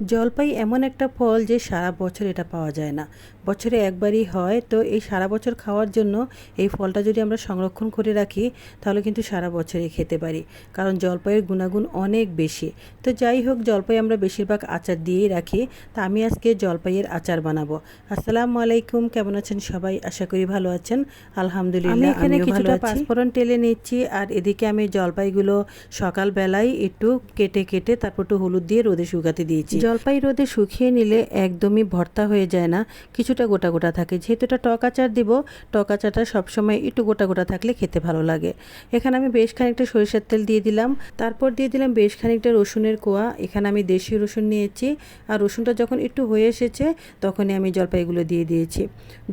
জলপাই এমন একটা ফল যে সারা বছর এটা পাওয়া যায় না। বছরে একবারই হয় তো এই সারা বছর খাওয়ার জন্য এই ফলটা যদি আমরা সংরক্ষণ করে রাখি তাহলে কিন্তু সারা বছরই খেতে পারি। কারণ জলপাইয়ের গুণাগুণ অনেক বেশি। তো যাই হোক জলপাই আমরা বেশিরভাগ আচার দিয়েই রাখি। তা আমি আজকে জলপাইয়ের আচার বানাবো। আসসালামু আলাইকুম কেমন আছেন সবাই? আশা করি ভালো আছেন। আলহামদুলিল্লাহ আমি এখানে কিছুটা পাঁচফোড়ন টেলে নিচ্ছি আর এদিকে আমি জলপাইগুলো সকালবেলায় একটু কেটে কেটে তারপর একটু হলুদ দিয়ে রোদে শুকাতে দিয়েছি। জলপাই রোদে শুকিয়ে নিলে একদমই ভর্তা হয়ে যায় না, কিছুটা গোটা গোটা থাকে। যেহেতু এটা টক আচার দিব, টক আচারটা সবসময় একটু গোটা গোটা থাকলে খেতে ভালো লাগে। এখানে আমি বেশ খানিকটা সরিষার তেল দিয়ে দিলাম। তারপর দিয়ে দিলাম বেশ খানিকটা রসুনের কোয়া। এখানে আমি দেশি রসুন নিয়েছি। আর রসুনটা যখন একটু হয়ে এসেছে, তখনই আমি জলপাইগুলো দিয়ে দিয়েছি।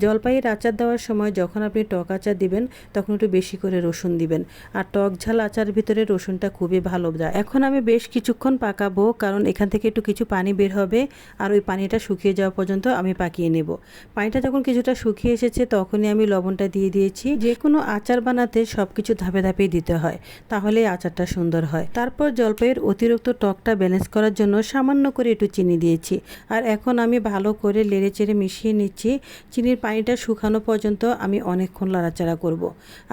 জলপাইয়ের আচার দেওয়ার সময় যখন আপনি টক আচার দিবেন, তখন একটু বেশি করে রসুন দিবেন। আর টক ঝাল আচার ভিতরে রসুনটা খুবই ভালো। যায় এখন আমি বেশ কিছুক্ষণ পাকাবো, কারণ এখান থেকে একটু কিছু পানি বের হবে আর ওই পানিটা শুকিয়ে যাওয়া পর্যন্ত আমি পাকিয়ে নেব। পানিটা যখন কিছুটা শুকিয়ে এসেছে তখনই আমি লবণটা দিয়ে দিয়েছি। যে কোনো আচার বানাতে সব কিছু ধাপে ধাপে দিতে হয় তাহলে আচারটা সুন্দর হয়। তারপর জলপাইয়ের অতিরিক্ত টকটা ব্যালেন্স করার জন্য সামান্য করে একটু চিনি দিয়েছি। আর এখন আমি ভালো করে লেড়ে চেড়ে মিশিয়ে নিচ্ছি। চিনির পানিটা শুকানো পর্যন্ত আমি অনেকক্ষণ লাড়াচাড়া করব।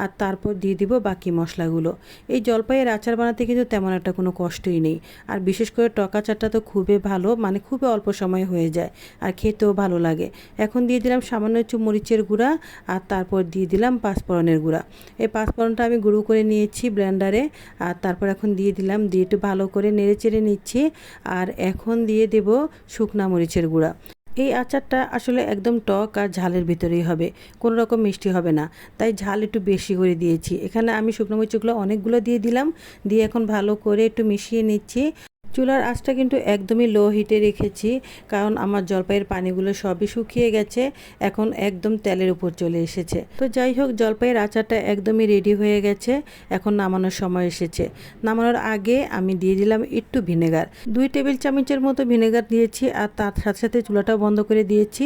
আর তারপর দিয়ে দিব বাকি মশলাগুলো। এই জলপাইয়ের আচার বানাতে কিন্তু তেমন একটা কোনো কষ্টই নেই। আর বিশেষ করে টক আচারটা তো খুবই ভালো। মানে খুবই অল্প সময় হয়ে যায় আর খেতেও ভালো লাগে। এখন দিয়ে দিলাম সামান্য একটু মরিচের গুঁড়া আর তারপর দিয়ে দিলাম পাঁচফোড়নের গুঁড়া। এই পাঁচফোড়নটা আমি গুঁড়ো করে নিয়েছি ব্লেন্ডারে আর তারপর এখন দিয়ে দিলাম, দিয়ে একটু ভালো করে নেড়ে চেড়ে নিচ্ছি আর এখন দিয়ে দেব শুকনা মরিচের গুঁড়া। এই আচারটা আসলে একদম টক আর ঝালের ভিতরেই হবে, কোনো রকম মিষ্টি হবে না। তাই ঝাল একটু বেশি করে দিয়েছি। এখানে আমি শুকনো মরিচগুলো অনেকগুলো দিয়ে দিলাম, দিয়ে এখন ভালো করে একটু মিশিয়ে নিচ্ছি। চুলার আঁচটা কিন্তু একদমই লো হিটে রেখেছি, কারণ আমার জলপাইয়ের পানিগুলো সবই শুকিয়ে গেছে, এখন একদম তেলের উপর চলে এসেছে। তো যাই হোক, জলপাইয়ের আচারটা একদমই রেডি হয়ে গেছে, এখন নামানোর সময় এসেছে। নামানোর আগে আমি দিয়ে দিলাম একটু ভিনেগার। দুই টেবিল চামচের মতো ভিনেগার দিয়েছি, আর তার সাথে সাথে চুলাটাও বন্ধ করে দিয়েছি।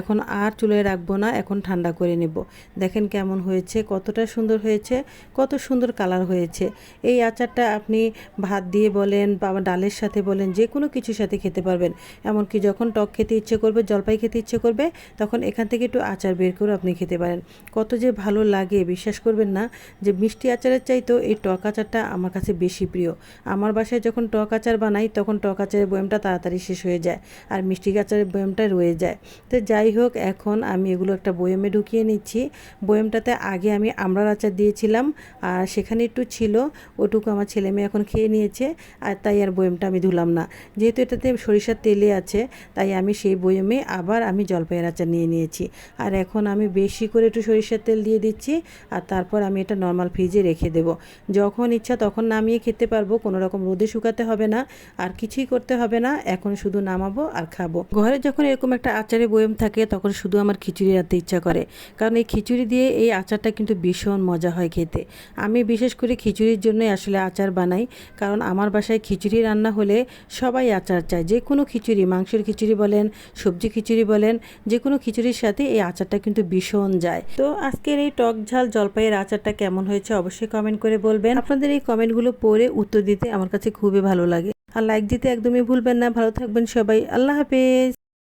এখন আর চুলায় রাখব না, এখন ঠান্ডা করে নেব। দেখেন কেমন হয়েছে, কতটা সুন্দর হয়েছে, কত সুন্দর কালার হয়েছে। এই আচারটা আপনি ভাত দিয়ে বলেন বা ডালের ডালের সাথে বলেন যে কোনো কিছুর সাথে খেতে পারবেন। এমনকি যখন টক খেতে ইচ্ছে করবে, জলপাই খেতে ইচ্ছে করবে, তখন এখান থেকে একটু আচার বের করে আপনি খেতে পারেন। কত যে ভালো লাগে, বিশ্বাস করবেন না যে মিষ্টি আচারের চাইতেও এই টক আচারটা আমার কাছে বেশি প্রিয়। আমার বাসায় যখন টক আচার বানাই, তখন টক আচারের বয়ামটা তাড়াতাড়ি শেষ হয়ে যায় আর মিষ্টি আচারের বয়ামটা রয়ে যায়। তো যাই হোক, এখন আমি এগুলো একটা বয়ামে ঢুকিয়ে নিচ্ছি। বয়ামটাতে আগে আমি আমড়ার আচার দিয়েছিলাম আর সেখানে একটু ছিল, ওটুকু আমার ছেলে মেয়ে এখন খেয়ে নিয়েছে আর তাই আর বয়ামটা বয়মটা আমি ধুলাম না। যেহেতু এটাতে সরিষার তেলে আছে, তাই আমি সেই বয়মে আবার আমি জলপাইয়ের আচার নিয়ে নিয়েছি। আর এখন আমি বেশি করে একটু সরিষার তেল দিয়ে দিচ্ছি, আর তারপর আমি এটা নর্মাল ফ্রিজে রেখে দেব। যখন ইচ্ছা তখন নামিয়ে খেতে পারব, কোনো রকম রোদে শুকাতে হবে না, আর কিছুই করতে হবে না, এখন শুধু নামাবো আর খাব। ঘরে যখন এরকম একটা আচারে বয়ম থাকে, তখন শুধু আমার খিচুড়ি রাখতে ইচ্ছা করে। কারণ এই খিচুড়ি দিয়ে এই আচারটা কিন্তু ভীষণ মজা হয় খেতে। আমি বিশেষ করে খিচুড়ির জন্যই আসলে আচার বানাই, কারণ আমার বাসায় খিচুড়ি রান্না রান্না হলে সবাই আচার চায়। যে কোনো খিচুড়ি, মাংসের খিচুড়ি বলেন, সবজি খিচুড়ি বলেন, যে কোনো খিচুড়ির সাথে এই আচারটা কিন্তু ভীষণ যায়। তো আজকের এই টক ঝাল জলপাইয়ের আচারটা কেমন হয়েছে অবশ্যই কমেন্ট করে বলবেন। আপনাদের এই কমেন্টগুলো পড়ে উত্তর দিতে আমার কাছে খুবই ভালো লাগে। আর লাইক দিতে একদমই ভুলবেন না। ভালো থাকবেন সবাই। আল্লাহ হাফেজ।